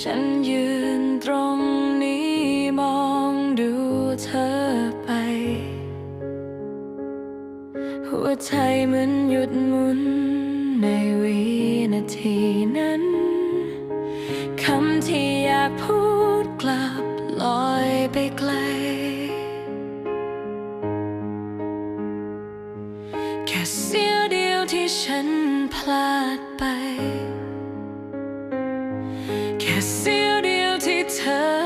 ฉันยืนตรงนี้มองดูเธอไป หัวใจเหมือนหยุดหมุน ในวินาทีนั้นคำที่อยากพูดกลับลอยไปไกล แค่เสี้ยวเดียวที่ฉันพลาดไป Kiss your dirty touch.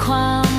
狂。